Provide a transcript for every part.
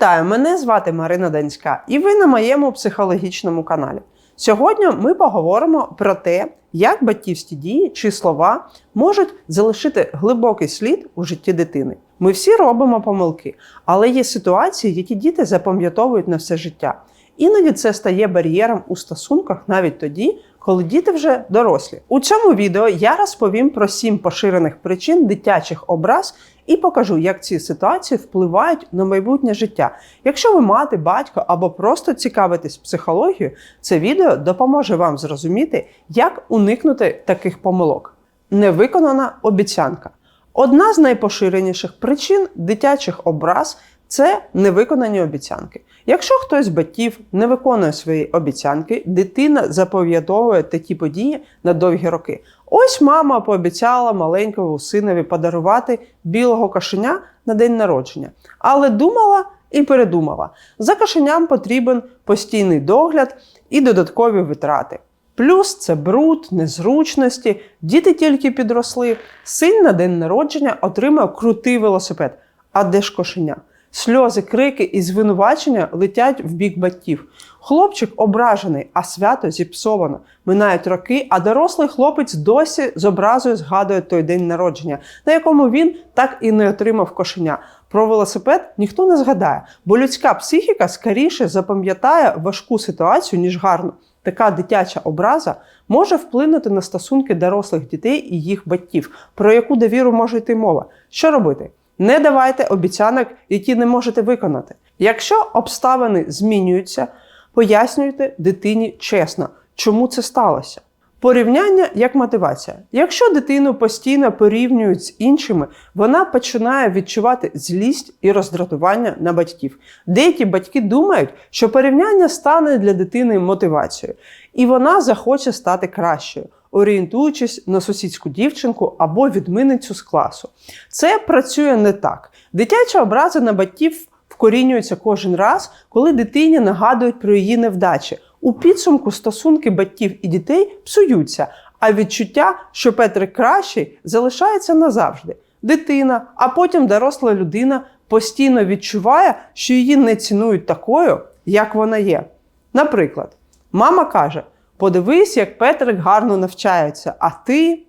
Вітаю! Мене звати Марина Данська, і ви на моєму психологічному каналі. Сьогодні ми поговоримо про те, як батьківські дії чи слова можуть залишити глибокий слід у житті дитини. Ми всі робимо помилки, але є ситуації, які діти запам'ятовують на все життя. Іноді це стає бар'єром у стосунках навіть тоді, коли діти вже дорослі. У цьому відео я розповім про сім поширених причин дитячих образ і покажу, як ці ситуації впливають на майбутнє життя. Якщо ви мати, батько або просто цікавитесь психологією, це відео допоможе вам зрозуміти, як уникнути таких помилок. Невиконана обіцянка. Одна з найпоширеніших причин дитячих образ це невиконані обіцянки. Якщо хтось з батьків не виконує свої обіцянки, дитина запам'ятовує такі події на довгі роки. Ось мама пообіцяла маленькому синові подарувати білого кошеня на день народження, але думала і передумала. За кошеням потрібен постійний догляд і додаткові витрати. Плюс це бруд, незручності, діти тільки підросли. Син на день народження отримав крутий велосипед. А де ж кошеня? Сльози, крики і звинувачення летять в бік батьків. Хлопчик ображений, а свято зіпсовано. Минають роки, а дорослий хлопець досі з образою згадує той день народження, на якому він так і не отримав кошеня. Про велосипед ніхто не згадає, бо людська психіка скоріше запам'ятає важку ситуацію, ніж гарну. Така дитяча образа може вплинути на стосунки дорослих дітей і їх батьків, про яку довіру може йти мова. Що робити? Не давайте обіцянок, які не можете виконати. Якщо обставини змінюються, пояснюйте дитині чесно, чому це сталося. Порівняння як мотивація. Якщо дитину постійно порівнюють з іншими, вона починає відчувати злість і роздратування на батьків. Деякі батьки думають, що порівняння стане для дитини мотивацією, і вона захоче стати кращою, орієнтуючись на сусідську дівчинку або відмінницю з класу. Це працює не так. Дитяча образа на батьків вкорінюється кожен раз, коли дитині нагадують про її невдачі. У підсумку стосунки батьків і дітей псуються, а відчуття, що Петрик кращий, залишається назавжди. Дитина, а потім доросла людина постійно відчуває, що її не цінують такою, як вона є. Наприклад, мама каже: Подивись, як Петрик гарно навчається, а ти.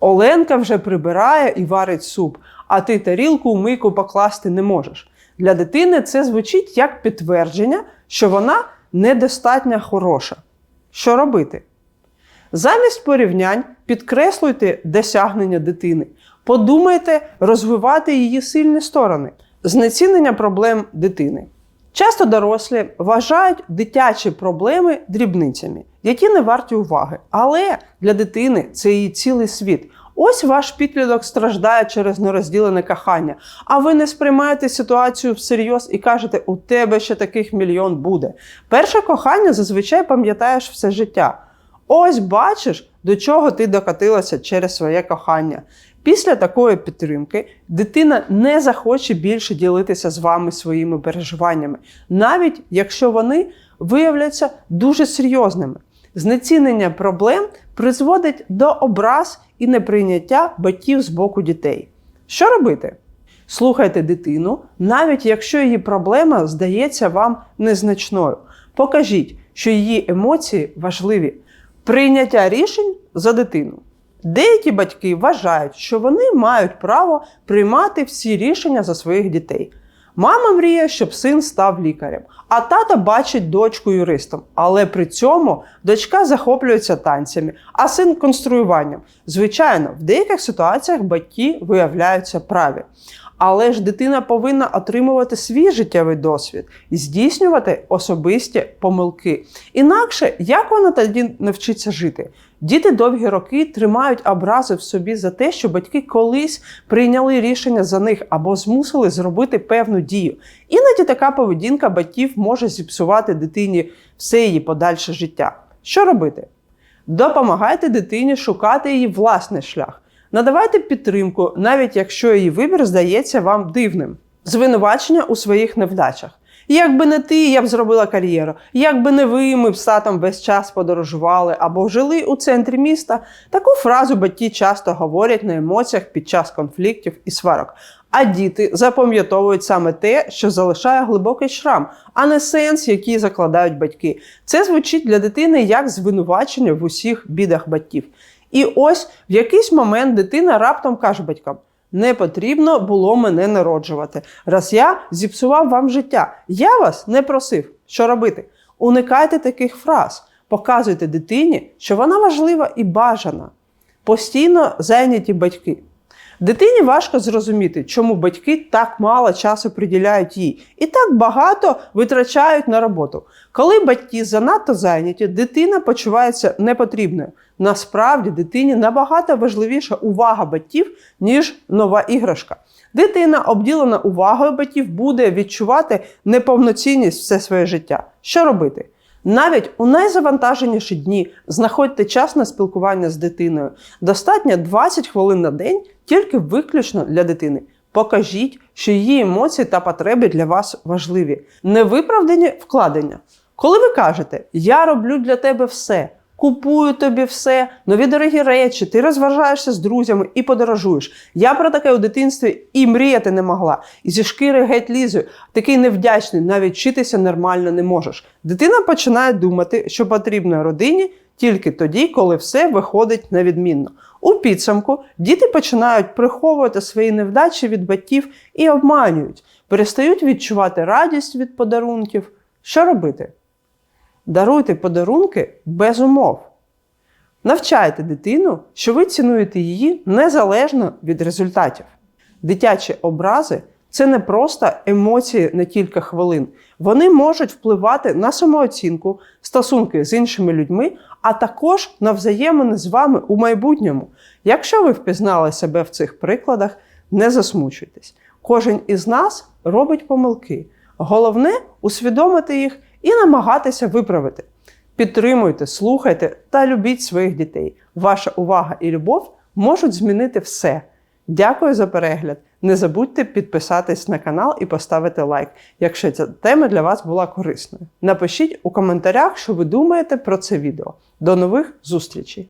Оленка вже прибирає і варить суп, а ти тарілку у мийку покласти не можеш. Для дитини це звучить як підтвердження, що вона недостатньо хороша. Що робити? Замість порівнянь підкреслюйте досягнення дитини. Подумайте розвивати її сильні сторони, знецінення проблем дитини. Часто дорослі вважають дитячі проблеми дрібницями, які не варті уваги. Але для дитини це її цілий світ. Ось ваш підліток страждає через нерозділене кохання, а ви не сприймаєте ситуацію всерйоз і кажете, у тебе ще таких мільйон буде. Перше кохання зазвичай пам'ятаєш все життя. Ось бачиш, до чого ти докатилася через своє кохання. Після такої підтримки дитина не захоче більше ділитися з вами своїми переживаннями, навіть якщо вони виявляться дуже серйозними. Знецінення проблем призводить до образ і неприйняття батьків з боку дітей. Що робити? Слухайте дитину, навіть якщо її проблема здається вам незначною. Покажіть, що її емоції важливі. Прийняття рішень за дитину. Деякі батьки вважають, що вони мають право приймати всі рішення за своїх дітей. Мама мріє, щоб син став лікарем, а тато бачить дочку юристом. Але при цьому дочка захоплюється танцями, а син конструюванням. Звичайно, в деяких ситуаціях батьки виявляються праві. Але ж дитина повинна отримувати свій життєвий досвід і здійснювати особисті помилки. Інакше як вона тоді навчиться жити? Діти довгі роки тримають образи в собі за те, що батьки колись прийняли рішення за них або змусили зробити певну дію. Іноді така поведінка батьків може зіпсувати дитині все її подальше життя. Що робити? Допомагайте дитині шукати її власний шлях. Надавайте підтримку, навіть якщо її вибір здається вам дивним. Звинувачення у своїх невдачах. Якби не ти, я б зробила кар'єру. Якби не ви, ми б з татом весь час подорожували або жили у центрі міста. Таку фразу батьки часто говорять на емоціях під час конфліктів і сварок. А діти запам'ятовують саме те, що залишає глибокий шрам, а не сенс, який закладають батьки. Це звучить для дитини як звинувачення в усіх бідах батьків. І ось в якийсь момент дитина раптом каже батькам: не потрібно було мене народжувати, раз я зіпсував вам життя. Я вас не просив. Що робити? Уникайте таких фраз, показуйте дитині, що вона важлива і бажана. Постійно зайняті батьки. Дитині важко зрозуміти, чому батьки так мало часу приділяють їй і так багато витрачають на роботу. Коли батьки занадто зайняті, дитина почувається непотрібною. Насправді дитині набагато важливіша увага батьків, ніж нова іграшка. Дитина, обділена увагою батьків, буде відчувати неповноцінність все своє життя. Що робити? Навіть у найзавантаженіші дні знаходьте час на спілкування з дитиною. Достатньо 20 хвилин на день тільки виключно для дитини. Покажіть, що її емоції та потреби для вас важливі. Невиправдані вкладення. Коли ви кажете, я роблю для тебе все, купую тобі все, нові дорогі речі, ти розважаєшся з друзями і подорожуєш. Я про таке у дитинстві і мріяти не могла. І зі шкіри геть лізою, такий невдячний, навіть вчитися нормально не можеш. Дитина починає думати, що потрібно родині тільки тоді, коли все виходить невідмінно. У підсумку діти починають приховувати свої невдачі від батьків і обманюють, перестають відчувати радість від подарунків. Що робити? Даруйте подарунки без умов. Навчайте дитину, що ви цінуєте її незалежно від результатів. Дитячі образи це не просто емоції на кілька хвилин. Вони можуть впливати на самооцінку, стосунки з іншими людьми, а також на взаємини з вами у майбутньому. Якщо ви впізнали себе в цих прикладах, не засмучуйтесь. Кожен із нас робить помилки. Головне усвідомити їх і намагатися виправити. Підтримуйте, слухайте та любіть своїх дітей. Ваша увага і любов можуть змінити все. Дякую за перегляд. Не забудьте підписатись на канал і поставити лайк, якщо ця тема для вас була корисною. Напишіть у коментарях, що ви думаєте про це відео. До нових зустрічей!